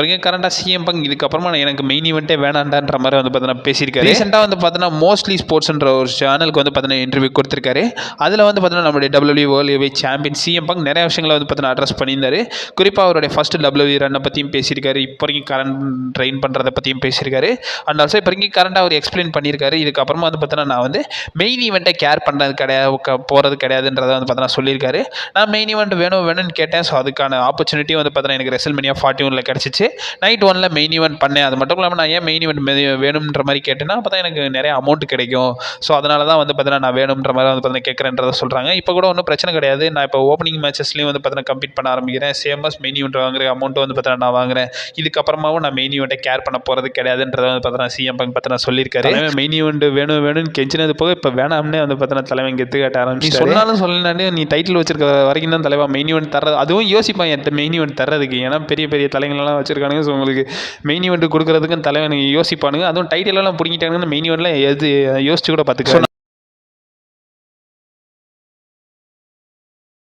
பிறகு கரண்டாக CM bunk. இதுக்கப்புறமா எனக்கு மெயின் ஈவெண்ட்டே வேணாண்டான்ற மாதிரி வந்து பார்த்தீங்கன்னா பேசியிருக்காரு. ரீசெண்டாக வந்து பார்த்தீங்கன்னா மோஸ்ட்லி ஸ்போர்ட்ஸ்ன்ற ஒரு சேனலுக்கு வந்து பார்த்தீங்கன்னா இன்டர்வியூ கொடுத்துருக்காரு. அதில் வந்து பார்த்தீங்கன்னா நம்மளுடைய W world way champion CM Punk நிறைய விஷயங்களை வந்து பார்த்தீங்கன்னா அட்ரஸ் பண்ணியிருந்தாரு. குறிப்பாக அவருடைய ஃபர்ஸ்ட் டபிள்யூ ரன்னை பற்றியும் பேசியிருக்காரு. இப்போ வரைக்கும் கரண்ட் ட்ரெயின் பண்ணுறதை பற்றியும் பேசியிருக்காரு. அண்ட் ஆல்சோ இப்போ வரைக்கும் கரண்டாக அவர் எக்ஸ்பிளைன் பண்ணியிருக்காரு. இதுக்கப்புறமா வந்து பார்த்தீங்கன்னா நான் வந்து மெயின் ஈவெண்ட்டை கேர் பண்ணுறது கிடையாது போகிறது கிடையாதுன்றதை வந்து பார்த்தீங்கன்னா சொல்லியிருக்காரு. நான் மெயின் ஈவெண்ட் வேணும் வேணும்னு கேட்டேன். ஸோ அதுக்கான ஆப்பர்ச்சுனிட்டி வந்து பார்த்தீங்கன்னா எனக்கு ரெசல்மேனியா ஃபார்ட்டி ஒனில் கிடச்சிச்சு. நைட் ஒனில் மெயின் ஈவெண்ட் பண்ணேன். அது மட்டும் இல்லாமல் நான் ஏன் மெயின் ஈவெண்ட் வேணுன்ற மாதிரி கேட்டேன்னா அப்போ தான் எனக்கு நிறைய அமௌண்ட் கிடைக்கும். ஸோ அதனால தான் வந்து பார்த்தீங்கன்னா நான் வேணுன்ற மாதிரி வந்து பார்த்தீங்கன்னா கேட்குறேன்றதை சொல்கிறாங்க இப்போ கூட ஒன்றும் பிரச்சனை கிடையாது. நான் இப்போ ஓப்பனிங் மேட்சஸ்லையும் வந்து பார்த்தீங்கன்னா கம்ப்ளீட் பண்ண ஆரம்பிக்கிறேன். சேமஸ் மெயின் ஈவெண்ட் வாங்குற அமௌண்ட் வந்து பார்த்தீங்கன்னா நான் வாங்குறேன். இதுக்கப்புறமாவும் நான் மெயின் ஈவெண்ட்டை கேர் பண்ண போகிறது கிடையாதுன்றதை வந்து பார்த்தீங்கன்னா சிஎம் பங்க் பார்த்தீங்கன்னா சொல்லியிருக்காரு. மெயின் ஈவெண்ட் வேணும் வேணும்னு கெஞ்சினது போக இப்போ வேணாம்னே வந்து பார்த்தீங்கன்னா தலைவன் கெத்து காட்ட ஆரம்பிச்சு சொன்னாலும் சொல்லலான்னு நீ டைட்டில் வச்சிருக்க வரைக்கும் தான் தலைவா மெயின் ஈவெண்ட் தர்றது. அதுவும் யோசிப்பான் என்கிட்ட மெயின் ஈவெண்ட் தர்றதுக்கு. ஏன்னா பெரிய பெரிய தலைங்களெல்லாம் வச்சிருக்கானுங்க ஸோ உங்களுக்கு மெயின் இவெண்ட் கொடுக்குறதுக்கும் தலைவனுக்கு யோசிப்பானுங்க. அதுவும் டைட்டில் எல்லாம் பிடிங்கிட்டாங்கன்னு மெயின் ஈவெண்ட்ல எது யோசிச்சு கூட பார்த்துக்க